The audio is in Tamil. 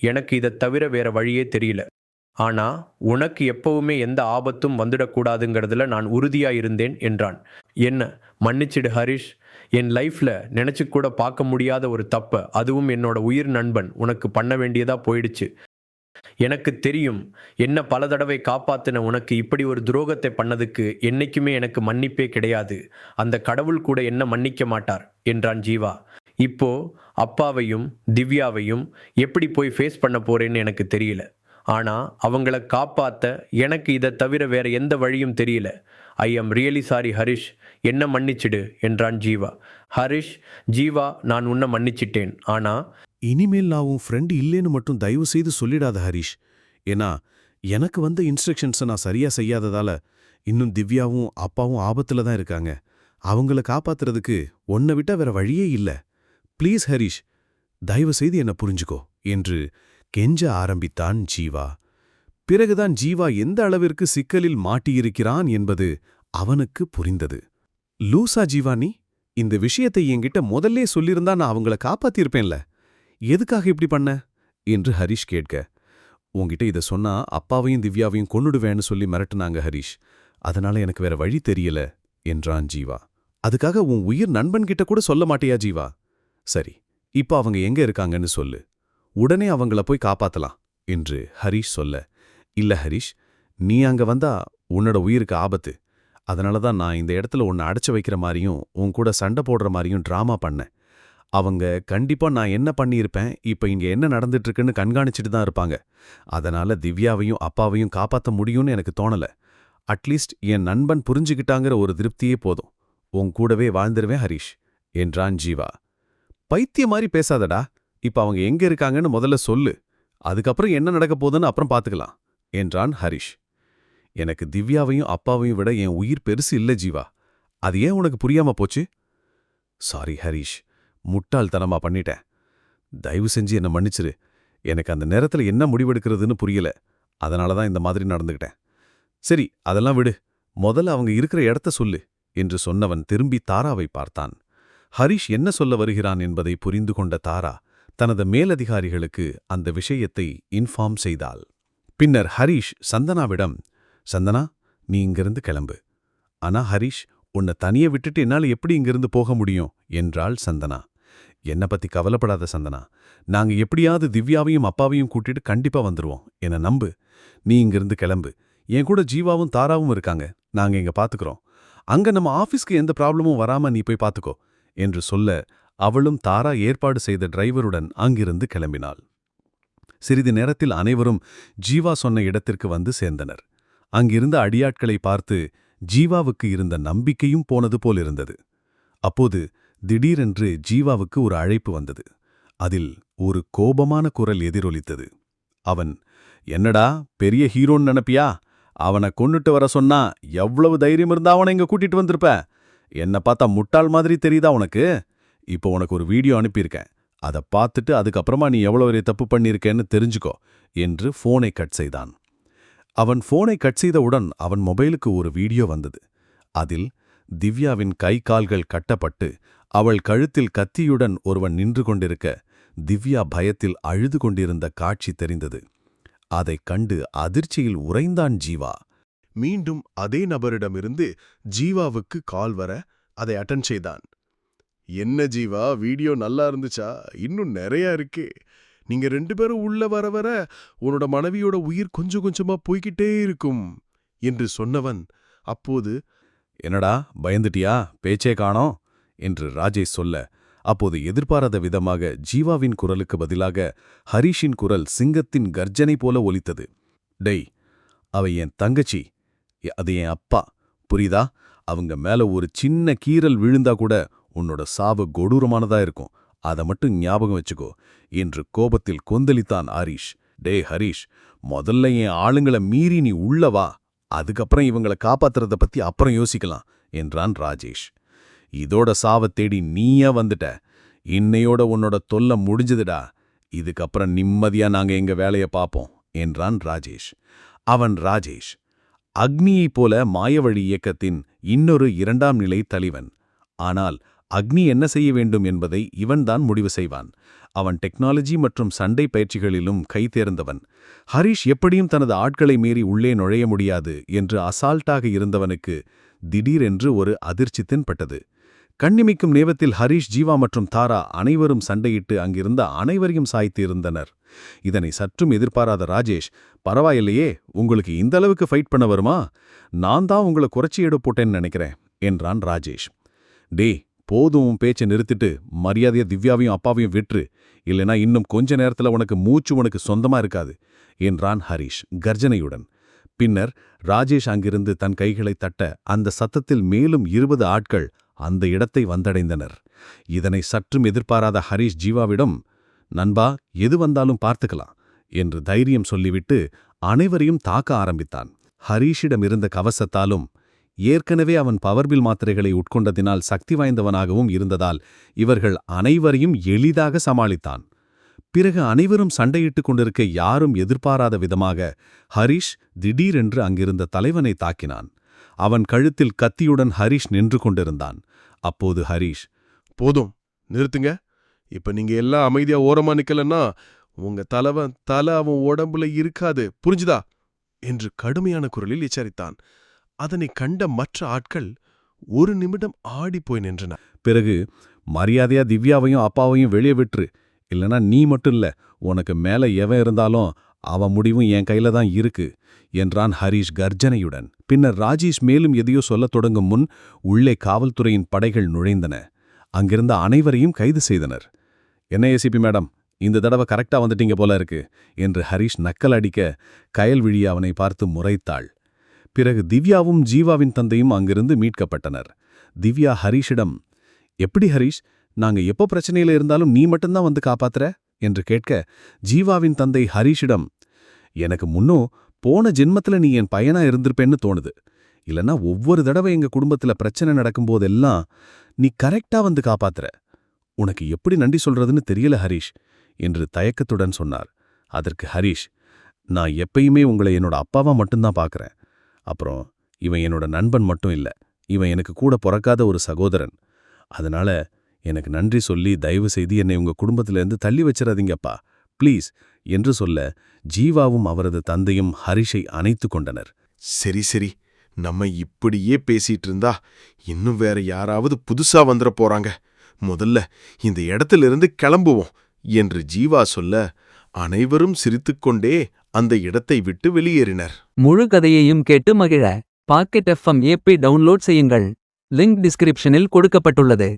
எனக்கு இதை தவிர வேற வழியே தெரியல. ஆனா உனக்கு எப்பவுமே எந்த ஆபத்தும் வந்துடக்கூடாதுங்கிறதுல நான் உறுதியா இருந்தேன் என்றான். என்ன மன்னிச்சிடு ஹரிஷ். என் லைஃப்ல நினைச்சு கூட பார்க்க முடியாத ஒரு தப்ப அதுவும் என்னோட உயிர் நண்பன். உனக்கு பண்ண வேண்டியதா போயிடுச்சு. எனக்கு தெரியும் என்ன பல தடவை காப்பாத்தின உனக்கு இப்படி ஒரு துரோகத்தை பண்ணதுக்கு என்னைக்குமே எனக்கு மன்னிப்பே கிடையாது. அந்த கடவுள் கூட என்ன மன்னிக்க மாட்டார் என்றான் ஜீவா. இப்போ அப்பாவையும் திவ்யாவையும் எப்படி போய் ஃபேஸ் பண்ண போறேன்னு எனக்கு தெரியல. ஆனால் அவங்கள காப்பாற்ற எனக்கு இதை தவிர வேற எந்த வழியும் தெரியல. I am really sorry Harish என்ன மன்னிச்சிடு என்றான் ஜீவா. ஹரிஷ் ஜீவா நான் உன்னை மன்னிச்சிட்டேன். ஆனா இனிமேல் நான் உன் ஃப்ரெண்டு இல்லைன்னு மட்டும் தயவு செய்து சொல்லிடாத ஹரிஷ். ஏன்னா எனக்கு வந்த இன்ஸ்ட்ரக்ஷன்ஸை நான் சரியா செய்யாததால இன்னும் திவ்யாவும் அப்பாவும் ஆபத்தில் தான் இருக்காங்க. அவங்கள காப்பாத்துறதுக்கு உன்னை விட்டால் வேற வழியே இல்லை. ப்ளீஸ் ஹரிஷ் தயவு செய்து என்னை புரிஞ்சுக்கோ என்று கெஞ்ச ஆரம்பித்தான் ஜீவா. பிறகுதான் ஜீவா எந்த அளவிற்கு சிக்கலில் மாட்டியிருக்கிறான் என்பது அவனுக்கு புரிந்தது. லூசா ஜீவா நீ இந்த விஷயத்தை என்கிட்ட முதல்லே சொல்லியிருந்தா நான் அவங்கள காப்பாத்திருப்பேன்ல எதுக்காக இப்படி பண்ண? என்று ஹரிஷ் கேட்க. உன்கிட்ட இத சொன்னா அப்பாவையும் திவ்யாவையும் கொன்னுடுவேன்னு சொல்லி மிரட்டுனாங்க ஹரிஷ். அதனால எனக்கு வேற வழி தெரியல என்றான் ஜீவா. அதுக்காக உன் உயிர் நண்பன்கிட்ட கூட சொல்ல மாட்டியா ஜீவா? சரி இப்ப அவங்க எங்க இருக்காங்கன்னு சொல்லு. உடனே அவங்கள போய் காப்பாத்தலாம் என்று ஹரிஷ் சொல்ல இல்ல ஹரிஷ் நீ அங்க வந்தா உன்னோட உயிருக்கு ஆபத்து. அதனால தான் நான் இந்த இடத்துல உன்னை அடைச்சு வைக்கிற மாதிரியும் உன் கூட சண்டை போடுற மாதிரியும் ட்ராமா பண்ணேன். அவங்க கண்டிப்பா நான் என்ன பண்ணியிருப்பேன் இப்ப இங்க என்ன நடந்துட்டு இருக்குன்னு கண்காணிச்சிட்டு தான் இருப்பாங்க. அதனால திவ்யாவையும் அப்பாவையும் காப்பாத்த முடியும்னு எனக்கு தோணல. அட்லீஸ்ட் என் நண்பன் புரிஞ்சுக்கிட்டாங்கிற ஒரு திருப்தியே போதும். உன் கூடவே வாழ்ந்துருவேன் ஹரிஷ் என்றான் ஜீவா. பைத்திய மாதிரி பேசாதடா. இப்ப அவங்க எங்க இருக்காங்கன்னு முதல்ல சொல்லு. அதுக்கப்புறம் என்ன நடக்க போகுதுன்னு அப்புறம் பாத்துக்கலாம் என்றான் ஹரிஷ். எனக்கு திவ்யாவையும் அப்பாவையும் விட என் உயிர் பெருசு இல்ல ஜீவா. அது ஏன் உனக்கு புரியாம போச்சு? சாரி ஹரிஷ். முட்டாள்தனமா பண்ணிட்டேன். தயவு செஞ்சு என்ன மன்னிச்சிரு. எனக்கு அந்த நேரத்துல என்ன முடிவெடுக்கிறதுன்னு புரியல. அதனால தான் இந்த மாதிரி நடந்துக்கிட்டேன் சரி அதெல்லாம் விடு. முதல்ல அவங்க இருக்கிற இடத்த சொல்லு என்று சொன்னவன் திரும்பி தாராவை பார்த்தான். ஹரிஷ் என்ன சொல்ல வருகிறான் என்பதை புரிந்து கொண்ட தாரா தனது மேலதிகாரிகளுக்கு அந்த விஷயத்தை இன்ஃபார்ம் செய்தாள். பின்னர் ஹரிஷ் சந்தனாவிடம் சந்தனா நீ இங்கிருந்து கிளம்பு. ஆனா ஹரிஷ் உன்னை தனியே விட்டுட்டு என்னால எப்படி இங்கிருந்து போக முடியும்? என்றாள் சந்தனா. என்ன பத்தி கவலைப்படாத சந்தனா. நாங்க எப்படியாவது திவ்யாவையும் அப்பாவையும் கூட்டிட்டு கண்டிப்பா வந்துருவோம். என்ன நம்பு. நீ இங்கிருந்து கிளம்பு. என் கூட ஜீவாவும் தாராவும் இருக்காங்க. நாங்க இங்க பாத்துக்கிறோம். அங்க நம்ம ஆபீஸ்க்கு எந்த ப்ராப்ளமும் வராம நீ போய் பாத்துக்கோ. என்று சொல்ல அவளும் தாரா ஏற்பாடு செய்த டிரைவருடன் அங்கிருந்து கிளம்பினாள். சிறிது நேரத்தில் அனைவரும் ஜீவா சொன்ன இடத்திற்கு வந்து சேர்ந்தனர். அங்கிருந்த அடியாட்களை பார்த்து ஜீவாவுக்கு இருந்த நம்பிக்கையும் போனது போலிருந்தது. அப்போது திடீரென்று ஜீவாவுக்கு ஒரு அழைப்பு வந்தது. அதில் ஒரு கோபமான குரல் எதிரொலித்தது. அவன் என்னடா பெரிய ஹீரோன்னு நினைப்பியா? அவனை கொன்னுட்டு வர சொன்னா எவ்வளவு தைரியம் இருந்தா அவனை இங்க கூட்டிட்டு வந்திருப்ப? என்ன பார்த்தா முட்டாள் மாதிரி தெரியுதா உனக்கு? இப்போ உனக்கு ஒரு வீடியோ அனுப்பியிருக்கேன். அதை பார்த்துட்டு அதுக்கப்புறமா நீ எவ்வளவு பெரிய தப்பு பண்ணியிருக்கேன்னு தெரிஞ்சுக்கோ என்று ஃபோனை கட் செய்தான். அவன் ஃபோனை கட் செய்தவுடன் அவன் மொபைலுக்கு ஒரு வீடியோ வந்தது. அதில் திவ்யாவின் கை கால்கள் கட்டப்பட்டு அவள் கழுத்தில் கத்தியுடன் ஒருவன் நின்று கொண்டிருக்க திவ்யா பயத்தில் அழுது கொண்டிருந்த காட்சி தெரிந்தது. அதைக் கண்டு அதிர்ச்சியில் உறைந்தான் ஜீவா. மீண்டும் அதே நபரிடமிருந்து ஜீவாவுக்கு கால் வர அதை அட்டன் செய்தான். என்ன ஜீவா வீடியோ நல்லா இருந்துச்சா? இன்னும் நிறையா இருக்கே. நீங்க ரெண்டு பேரும் உள்ள வர வர உன்னோட மனைவியோட உயிர் கொஞ்சம் கொஞ்சமா போய்கிட்டே இருக்கும் என்று சொன்னவன் அப்போது என்னடா பயந்துட்டியா? பேச்சே காணோம் என்று ராஜேஷ் சொல்ல அப்போது எதிர்பாராத விதமாக ஜீவாவின் குரலுக்கு பதிலாக ஹரீஷின் குரல் சிங்கத்தின் கர்ஜனை போல ஒலித்தது. டெய் அவை என் தங்கச்சி. அது என் அப்பா. புரியுதா? அவங்க மேல ஒரு சின்ன கீறல் விழுந்தா கூட உன்னோட சாவு கொடூரமானதா இருக்கும். அதை மட்டும் ஞாபகம் வச்சுக்கோ. என்று கோபத்தில் கொந்தளித்தான் ஹரிஷ். டே ஹரிஷ் முதல்ல என் ஆளுங்கள மீறி நீ உள்ள வா. அதுக்கப்புறம் இவங்களை காப்பாத்துறத பத்தி அப்புறம் யோசிக்கலாம் என்றான் ராஜேஷ். இதோட சாவத் தேடி நீயே வந்துட்ட. இன்னையோட உன்னோட தொல்லை முடிஞ்சதுடா. இதுக்கப்புறம் நிம்மதியா நாங்க எங்க வேலைய பாப்போம் என்றான் ராஜேஷ். அவன் ராஜேஷ் அக்னியைப் போல மாயவழி இயக்கத்தின் இன்னொரு இரண்டாம் நிலை தலைவன். ஆனால் அக்னி என்ன செய்ய வேண்டும் என்பதை இவன்தான் முடிவு செய்வான். அவன் டெக்னாலஜி மற்றும் சண்டை பயிற்சிகளிலும் கைதேர்ந்தவன் ஹரிஷ் எப்படியும் தனது ஆட்களை மீறி உள்ளே நுழைய முடியாது என்று அசால்ட்டாக இருந்தவனுக்கு திடீரென்று ஒரு அதிர்ச்சி தென்பட்டது கண்ணிமிக்கும் நேபத்தில் ஹரீஷ் ஜீவா மற்றும் தாரா அனைவரும் சண்டையிட்டு அங்கிருந்த அனைவரையும் சாய்த்து இருந்தனர் இதனை சற்றும் எதிர்பாராத ராஜேஷ் பரவாயில்லையே உங்களுக்கு இந்த அளவுக்கு ஃபைட் பண்ண வருமா? நான் தான் உங்களை குறைச்சி எடு போட்டேன்னு நினைக்கிறேன் என்றான் ராஜேஷ். டே போதும் உன் பேச்சை நிறுத்திட்டு மரியாதையை திவ்யாவையும் அப்பாவையும் விட்டுரு. இல்லைனா இன்னும் கொஞ்ச நேரத்துல உனக்கு மூச்சு உனக்கு சொந்தமா இருக்காது என்றான் ஹரீஷ் கர்ஜனையுடன். பின்னர் ராஜேஷ் அங்கிருந்து தன் கைகளை தட்ட அந்த சத்தத்தில் மேலும் இருபது ஆட்கள் அந்த இடத்தை வந்தடைந்தனர். இதனை சற்றும் எதிர்பாராத ஹரிஷ் ஜீவாவிடம் நண்பா எது வந்தாலும் பார்த்துக்கலாம் என்று தைரியம் சொல்லிவிட்டு அனைவரையும் தாக்க ஆரம்பித்தான். ஹரீஷிடம் இருந்த கவசத்தாலும் ஏற்கனவே அவன் பவர்பில் மாத்திரைகளை உட்கொண்டதினால் சக்தி வாய்ந்தவனாகவும் இருந்ததால் இவர்கள் அனைவரையும் எளிதாக சமாளித்தான். பிறகு அனைவரும் சண்டையிட்டுக் கொண்டிருக்க யாரும் எதிர்பாராத விதமாக ஹரீஷ் திடீரென்று அங்கிருந்த தலைவனை தாக்கினான். அவன் கழுத்தில் கத்தியுடன் ஹரிஷ் நின்று கொண்டிருந்தான். அப்போது ஹரிஷ் போதும் நிறுத்துங்க. இப்ப நீங்க எல்லாம் அமைதியா ஓரமா நிக்கலன்னா உங்க தலைவன் தலை அவன் உடம்புல இருக்காது. புரிஞ்சுதா? என்று கடுமையான குரலில் எச்சரித்தான். அதனை கண்ட மற்ற ஆட்கள் ஒரு நிமிடம் ஆடிப்போய் நின்றனர். பிறகு மரியாதையா திவ்யாவையும் அப்பாவையும் வெளியே விட்டுரு. இல்லனா நீ மட்டும் இல்ல உனக்கு மேல எவன் இருந்தாலும் அவன் முடிவும் என் கையில தான் இருக்கு. என்றான் ஹரீஷ் கர்ஜனையுடன். பின்னர் ராஜேஷ் மேலும் எதையோ சொல்லத் தொடங்கும் முன் உள்ளே காவல்துறையின் படைகள் நுழைந்தன. அங்கிருந்த அனைவரையும் கைது செய்தனர். என்ன ஏசிபி மேடம்? இந்த தடவை கரெக்டா வந்துட்டீங்க போல இருக்கு என்று ஹரீஷ் நக்கல் அடிக்க கயல்விழி அவனை பார்த்து முறைத்தாள். பிறகு திவ்யாவும் ஜீவாவின் தந்தையும் அங்கிருந்து மீட்கப்பட்டனர். திவ்யா ஹரீஷிடம் எப்படி ஹரீஷ்? நாங்க எப்போ பிரச்சனையில இருந்தாலும் நீ மட்டும்தான் வந்து காப்பாத்துற? என்று கேட்க ஜீவாவின் தந்தை ஹரிஷிடம் எனக்கு முன்னோ போன ஜென்மத்துல நீ என் பையனா இருந்திருப்பேன்னு தோணுது. இல்லனா ஒவ்வொரு தடவை எங்க குடும்பத்துல பிரச்சனை நடக்கும்போதெல்லாம் நீ கரெக்டா வந்து காப்பாத்துற. உனக்கு எப்படி நன்றி சொல்றதுன்னு தெரியல ஹரிஷ் என்று தயக்கத்துடன் சொன்னார். அதற்கு ஹரிஷ் நான் எப்பயுமே உங்களை என்னோட அப்பாவா மட்டும்தான் பார்க்குறேன் அப்புறம் இவன் என்னோட நண்பன் மட்டும் இல்ல இவன் எனக்கு கூட பிறக்காத ஒரு சகோதரன். அதனால எனக்கு நன்றி சொல்லி தயவு செய்து என்னை உங்க குடும்பத்திலேருந்து தள்ளி வச்சிடாதீங்கப்பா. ப்ளீஸ் என்று சொல்ல ஜீவாவும் அவரது தந்தையும் ஹரிஷை அணைத்து கொண்டனர். சரி சரி. நம்ம இப்படியே பேசிட்டு இருந்தா இன்னும் வேற யாராவது புதுசா வந்துட போறாங்க. முதல்ல இந்த இடத்திலிருந்து கிளம்புவோம் என்று ஜீவா சொல்ல அனைவரும் சிரித்துக்கொண்டே அந்த இடத்தை விட்டு வெளியேறினர். முழு கதையையும் கேட்டு மகிழ. பாக்கெட் எஃப்எம் ஏப்பை டவுன்லோட் செய்யுங்கள். லிங்க் டிஸ்கிரிப்ஷனில் கொடுக்கப்பட்டுள்ளது.